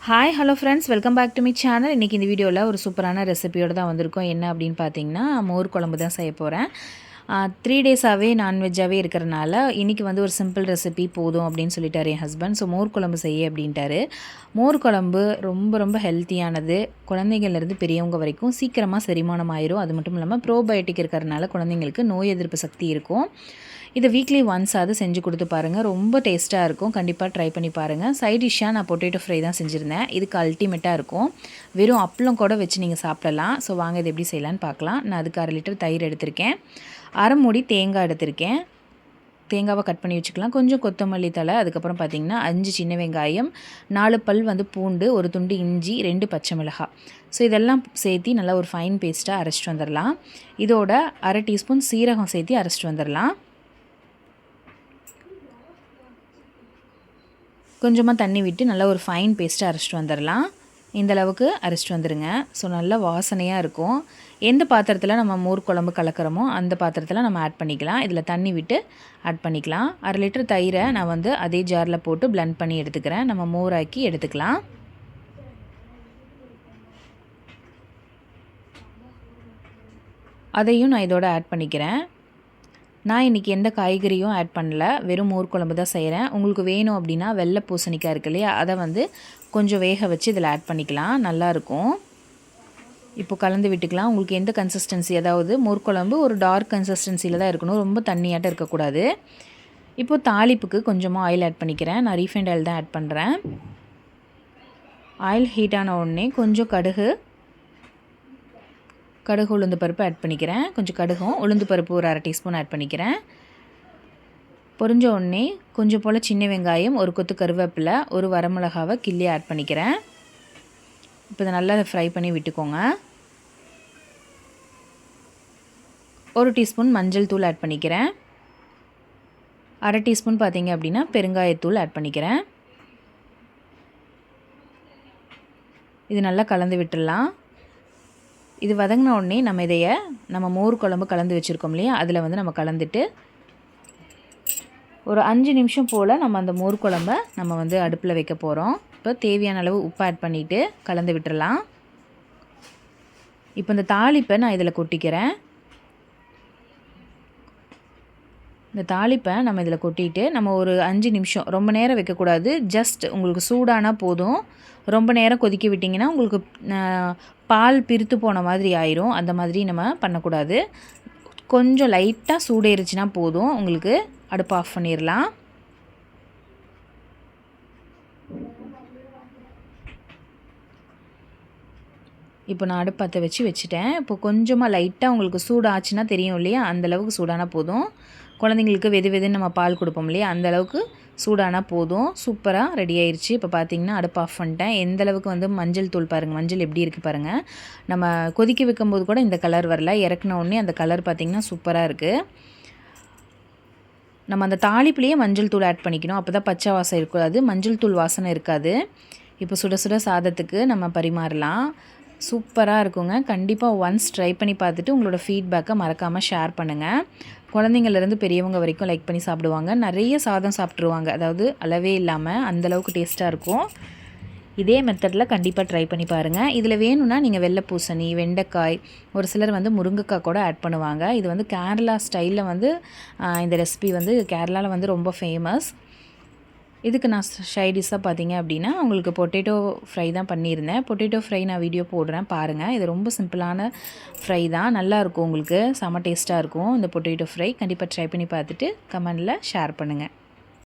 Hi hello friends welcome back to me channel இன்றைக்கி இந்த வீடியோவில் ஒரு சூப்பரான ரெசிபியோடு தான் வந்திருக்கோம். என்ன அப்படின்னு பார்த்தீங்கன்னா மோர் குழம்பு தான் செய்ய போகிறேன் த்ரீ டேஸாகவே நான்வெஜ்ஜாகவே இருக்கிறனால இன்றைக்கி வந்து ஒரு சிம்பிள் ரெசிபி போதும் அப்படின்னு சொல்லிட்டார் என் ஹஸ்பண்ட் ஸோ மோர் குழம்பு செய்ய அப்படின்ட்டாரு. மோர் குழம்பு ரொம்ப ரொம்ப ஹெல்த்தியானது குழந்தைங்கள்லேருந்து பெரியவங்க வரைக்கும் சீக்கிரமாக செரிமானம் ஆயிரும். அது மட்டும் இல்லாமல் ப்ரோபயோட்டிக் இருக்கிறனால குழந்தைங்களுக்கு நோய் எதிர்ப்பு சக்தி இருக்கும். இதை வீக்லி ஒன்ஸ் செஞ்சு கொடுத்து பாருங்கள் ரொம்ப டேஸ்ட்டாக இருக்கும். கண்டிப்பாக ட்ரை பண்ணி பாருங்கள் சைட் டிஷ்ஷாக நான் பொட்டேட்டோ ஃப்ரை தான் செஞ்சுருந்தேன். இதுக்கு அல்டிமேட்டாக இருக்கும். வெறும் அப்பளம் கூட வச்சு நீங்கள் சாப்பிடலாம். ஸோ வாங்க இது எப்படி செய்யலான்னு பார்க்கலாம். நான் அதுக்கு அரை லிட்டர் தயிர் எடுத்திருக்கேன். அரை மூடி தேங்காய் எடுத்திருக்கேன். தேங்காவை கட் பண்ணி வச்சுக்கலாம். கொஞ்சம் கொத்தமல்லி தலை அதுக்கப்புறம் பார்த்திங்கன்னா அஞ்சு சின்ன வெங்காயம் நாலு பல் வந்து பூண்டு ஒரு துண்டு இஞ்சி ரெண்டு பச்சை மிளகாய். ஸோ இதெல்லாம் சேர்த்தி நல்லா ஒரு ஃபைன் பேஸ்ட்டாக அரைச்சிட்டு வந்துடலாம். இதோட அரை டீஸ்பூன் சீரகம் சேர்த்தி அரைச்சிட்டு வந்துடலாம். கொஞ்சமாக தண்ணி விட்டு நல்லா ஒரு ஃபைன் பேஸ்ட்டாக அரைச்சிட்டு வந்துடலாம். இந்த அளவுக்கு அரைச்சிட்டு வந்துடுங்க ஸோ நல்ல வாசனையாக இருக்கும். எந்த பாத்திரத்தில் நம்ம மோர் குழம்பு கலக்கிறோமோ அந்த பாத்திரத்தில் நம்ம ஆட் பண்ணிக்கலாம். இதில் தண்ணி விட்டு ஆட் பண்ணிக்கலாம். அரை லிட்டர் தயிரை நான் வந்து அதே ஜாரில் போட்டு பிளண்ட் பண்ணி எடுத்துக்கிறேன். நம்ம மோராக்கி எடுத்துக்கலாம். அதையும் நான் இதோட ஆட் பண்ணிக்கிறேன். நான் இன்றைக்கி எந்த காய்கறியும் ஆட் பண்ணல. வெறும் மோர் குழம்பு தான் செய்கிறேன் உங்களுக்கு வேணும் அப்படின்னா வெள்ளை பூசணிக்காய் இருக்கு இல்லையா? அதை வந்து கொஞ்சம் வேக வச்சு இதில் ஆட் பண்ணிக்கலாம். நல்லாயிருக்கும் இப்போ கலந்து விட்டுக்கலாம். உங்களுக்கு எந்த கன்சிஸ்டன்சி அதாவது மோர் குழம்பு ஒரு டார்க் கன்சிஸ்டன்சியில் தான் இருக்கணும். ரொம்ப தண்ணியாட்டம் இருக்கக்கூடாது. இப்போது தாளிப்புக்கு கொஞ்சமாக ஆயில் ஆட் பண்ணிக்கிறேன். நான் ரீஃபைண்ட் ஆயில் தான் ஆட் பண்ணுறேன் ஆயில் ஹீட் ஆன உடனே கொஞ்சம் கடுகு கடுகு உளுந்து பருப்பு ஆட் பண்ணிக்கிறேன். கொஞ்சம் கடுகும். உளுந்து பருப்பு ஒரு அரை டீஸ்பூன் ஆட் பண்ணிக்கிறேன். பொரிஞ்ச உடனே கொஞ்சம் போல் சின்ன வெங்காயம் ஒரு கொத்து கருவேப்பிலை ஒரு வரமிளகாவை கிள்ளி ஆட் பண்ணிக்கிறேன். இப்போ இதை நல்லா ஃப்ரை பண்ணி விட்டுக்கோங்க. ஒரு டீஸ்பூன் மஞ்சள் தூள் ஆட் பண்ணிக்கிறேன். அரை டீஸ்பூன் பார்த்தீங்க அப்படின்னா பெருங்காயத்தூள் ஆட் பண்ணிக்கிறேன். இது நல்லா கலந்து விட்டுடலாம். இது வதங்கின உடனே நம்ம இதைய நம்ம மோர் குழம்பு கலந்து வச்சுருக்கோம் இல்லையா? அதில் வந்து நம்ம கலந்துட்டு ஒரு அஞ்சு நிமிஷம் போல் நம்ம அந்த மோர் குழம்ப நம்ம வந்து அடுப்பில் வைக்க போகிறோம் இப்போ தேவையான அளவு உப்பு ஆட் பண்ணிவிட்டு கலந்து விட்டுறலாம். இப்போ இந்த தாளிப்பை நான் இதில் கொட்டிக்கிறேன். இந்த தாளிப்பை நம்ம இதில் கொட்டிட்டு நம்ம ஒரு அஞ்சு நிமிஷம் ரொம்ப நேரம் வைக்கக்கூடாது. ஜஸ்ட் உங்களுக்கு சூடானால் போதும். ரொம்ப நேரம் கொதிக்க விட்டிங்கன்னா உங்களுக்கு பால் பிரித்து போன மாதிரி ஆயிரும். அந்த மாதிரி நம்ம பண்ணக்கூடாது. கொஞ்சம் லைட்டாக சூடேறிச்சுன்னா போதும். உங்களுக்கு அடுப்பு ஆஃப் பண்ணிடலாம் இப்போ நான் அடுப்பத்தை வச்சு வச்சுட்டேன். இப்போ கொஞ்சமாக லைட்டாக உங்களுக்கு சூடாச்சுன்னா தெரியும் இல்லையா? அந்தளவுக்கு சூடானா போதும். குழந்தைங்களுக்கு வெது வெதுன்னு நம்ம பால் கொடுப்போம் இல்லையா? அந்தளவுக்கு சூடானா போதும். சூப்பராக ரெடி ஆயிடுச்சு இப்போ பார்த்தீங்கன்னா அடுப்பு ஆஃப் பண்ணிட்டேன். எந்த அளவுக்கு வந்து மஞ்சள் தூள் பாருங்கள் மஞ்சள் எப்படி இருக்குது பாருங்கள் நம்ம கொதிக்க வைக்கும்போது கூட இந்த கலர் வரல. இறக்குன உடனே அந்த கலர் பார்த்திங்கன்னா சூப்பராக இருக்குது நம்ம அந்த தாளிப்புலேயே மஞ்சள் தூள் ஆட் பண்ணிக்கணும். அப்போ தான் பச்சை வாசம் இருக்காது. மஞ்சள் தூள் வாசனை இருக்காது. இப்போ சுட சுட சாதத்துக்கு நம்ம பரிமாறலாம். சூப்பராக இருக்குங்க. கண்டிப்பாக ஒன்ஸ் ட்ரை பண்ணி பார்த்துட்டு உங்களோட ஃபீட்பேக்கை மறக்காமல் ஷேர் பண்ணுங்கள் குழந்தைங்கள்லேருந்து பெரியவங்க வரைக்கும் லைக் பண்ணி சாப்பிடுவாங்க. நிறைய சாதம் சாப்பிட்ருவாங்க அதாவது அளவே இல்லாமல் அந்தளவுக்கு டேஸ்ட்டாக இருக்கும். இதே மெத்தடில் கண்டிப்பாக ட்ரை பண்ணி பாருங்கள் இதில் வேணும்னா நீங்கள் வெள்ளை பூசணி வெண்டைக்காய் ஒரு சிலர் வந்து முருங்கைக்காய் கூட ஆட் பண்ணுவாங்க. இது வந்து கேரளா ஸ்டைலில் வந்து இந்த ரெசிபி வந்து கேரளாவில் வந்து ரொம்ப ஃபேமஸ் இதுக்கு நான் ஷைடிஷாக பார்த்தீங்க அப்படின்னா உங்களுக்கு பொட்டேட்டோ ஃப்ரை தான் பண்ணியிருந்தேன். பொட்டேட்டோ ஃப்ரை நான் வீடியோ போடுறேன் பாருங்கள் இது ரொம்ப சிம்பிளான ஃப்ரை தான். நல்லாயிருக்கும் உங்களுக்கு. செம்ம டேஸ்ட்டாக இருக்கும். இந்த பொட்டேட்டோ ஃப்ரை கண்டிப்பாக ட்ரை பண்ணி பார்த்துட்டு கமெண்டில் ஷேர் பண்ணுங்கள்